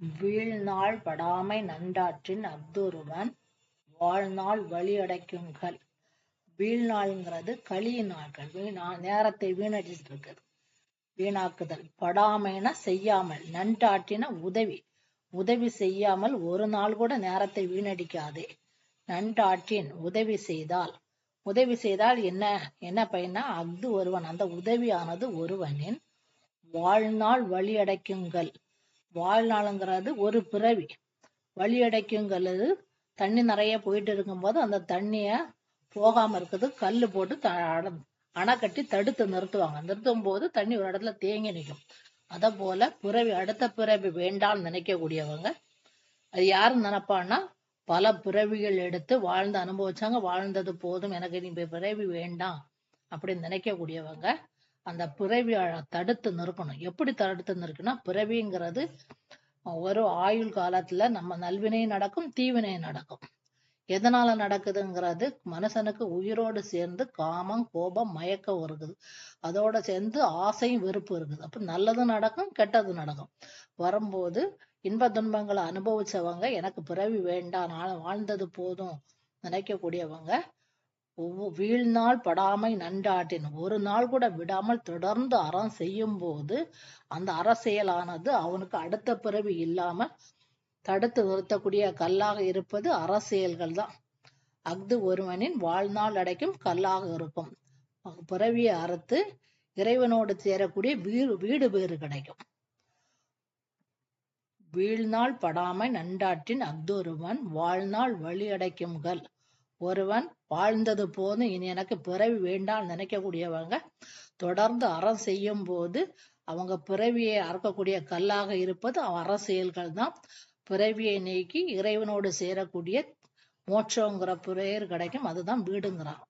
வீழ்நாள் படாமை நன்றாற்றின் அஃதொருவன் வாழ்நாள் வழியடைக்குங்கள் வீழ்நாள்ங்கிறது கலியின் நாட்கள். வீணா நேரத்தை வீணடிச்சிட்டு இருக்குது வீணாக்குதல். படாமைனா செய்யாமல் நன்றாற்றின உதவி. உதவி செய்யாமல் ஒரு நாள் கூட நேரத்தை வீணடிக்காதே. நன்றாற்றின் உதவி செய்தால். உதவி செய்தால் என்ன என்ன பையனா அஃது ஒருவன் அந்த உதவியானது ஒருவனின் வாழ்நாள் வழியடைக்குங்கள் வாழ்நாளுங்கிறது ஒரு பிறவி. வழியடைக்குங்கிறது தண்ணி நிறைய போயிட்டு இருக்கும்போது அந்த தண்ணிய போகாம இருக்குது. கல்லு போட்டு த- அட- அணை கட்டி தடுத்து நிறுத்துவாங்க. நிறுத்தும் போது தண்ணி ஒரு இடத்துல தேங்கி நிற்கும். அத போல பிறவி அடுத்த பிறவி வேண்டாம்னு நினைக்கக்கூடியவங்க அது யாரும் நினைப்பான்னா பல பிறவிகள் எடுத்து வாழ்ந்து அனுபவிச்சாங்க. வாழ்ந்தது போதும். எனக்கு இனி பிறவி வேண்டாம் அப்படின்னு நினைக்கக்கூடியவங்க அந்த பிறவியை தடுத்து நிறுக்கணும் எப்படி தடுத்து நிறுக்குன்னா பிறவிங்கிறது ஒரு ஆயுள் காலத்துல நம்ம நல்வினை நடக்கும் தீவினை நடக்கும். எதனால நடக்குதுங்கிறது மனுஷனுக்கு உயிரோடு சேர்ந்து காமம் கோபம் மயக்கம் இருக்குது அதோட சேர்ந்து ஆசையும் வெறுப்பு இருக்குது. அப்ப நல்லது நடக்கும் கெட்டது நடக்கும். வரும்போது இன்ப துன்பங்களை அனுபவிச்சவங்க எனக்கு பிறவி வேண்டாம் நான் வாழ்ந்தது போதும் நினைக்கக்கூடியவங்க வீழ்நாள் படாமை நன்றாட்டின் ஒரு நாள் கூட விடாமல் தொடர்ந்து அறம் செய்யும் போது அந்த அரசியலானது அவனுக்கு அடுத்த பிறவி இல்லாம தடுத்து நிறுத்தக்கூடிய கல்லாக இருப்பது அரசியல்கள் தான் அஃது ஒருவனின் வாழ்நாள் அடைக்கும் கல்லாக இருக்கும். பிறவியை அறுத்து இறைவனோடு சேரக்கூடிய வீடு வீடு பேறு கிடைக்கும். வீழ்நாள் படாமை நன்றாற்றின் அக்தொருவன் வாழ்நாள் வழி அடைக்கும்கள் ஒருவன் வாழ்ந்தது போதும் இனி எனக்கு பிறவி வேண்டாம் நினைக்கக்கூடியவங்க தொடர்ந்து அறம் செய்யும் போது அவங்க பிறவியை அறக்கக்கூடிய கல்லாக இருப்பது அரசியல்கள் தான். பிறவியை நீக்கி இறைவனோடு சேரக்கூடிய மோட்சங்கிற பெயர் கிடைக்கும். அதுதான் வீடுங்கிறான்.